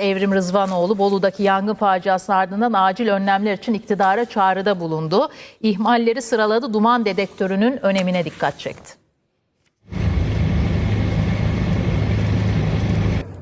Evrim Rızvanoğlu Bolu'daki yangın faciasının ardından acil önlemler için iktidara çağrıda bulundu. İhmalleri sıraladı, duman dedektörünün önemine dikkat çekti.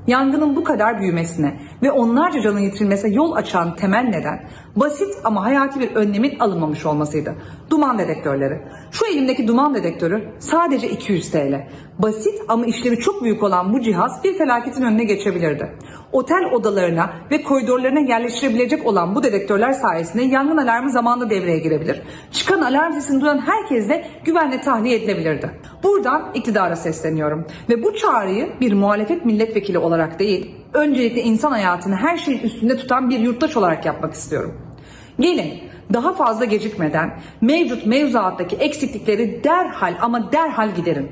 Yangının bu kadar büyümesine ve onlarca canın yitirilmesine yol açan temel neden basit ama hayati bir önlemin alınmamış olmasıydı. Duman dedektörleri. Şu elimdeki duman dedektörü sadece 200 TL. Basit ama işlevi çok büyük olan bu cihaz bir felaketin önüne geçebilirdi. Otel odalarına ve koridorlarına yerleştirebilecek olan bu dedektörler sayesinde yangın alarmı zamanında devreye girebilir. Çıkan alarm sesini duyan herkes de güvenle tahliye edilebilirdi. Buradan iktidara sesleniyorum ve bu çağrıyı bir muhalefet milletvekili olarak değil, öncelikle insan hayatını her şeyin üstünde tutan bir yurttaş olarak yapmak istiyorum. Gelin daha fazla gecikmeden mevcut mevzuattaki eksiklikleri derhal ama derhal giderin.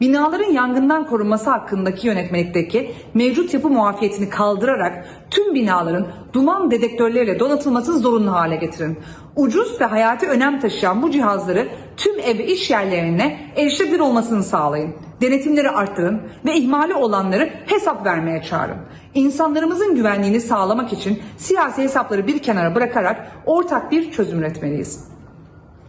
Binaların yangından korunması hakkındaki yönetmelikteki mevcut yapı muafiyetini kaldırarak tüm binaların duman dedektörleriyle donatılmasını zorunlu hale getirin. Ucuz ve hayati önem taşıyan bu cihazları tüm ev ve iş yerlerine erişilebilir olmasını sağlayın. Denetimleri arttırın ve ihmali olanları hesap vermeye çağırın. İnsanlarımızın güvenliğini sağlamak için siyasi hesapları bir kenara bırakarak ortak bir çözüm üretmeliyiz.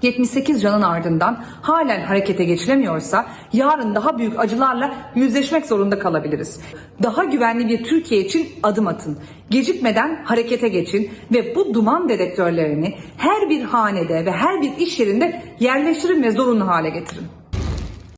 78 canın ardından halen harekete geçilemiyorsa yarın daha büyük acılarla yüzleşmek zorunda kalabiliriz. Daha güvenli bir Türkiye için adım atın. Gecikmeden harekete geçin ve bu duman dedektörlerini her bir hanede ve her bir iş yerinde yerleştirin ve zorunlu hale getirin.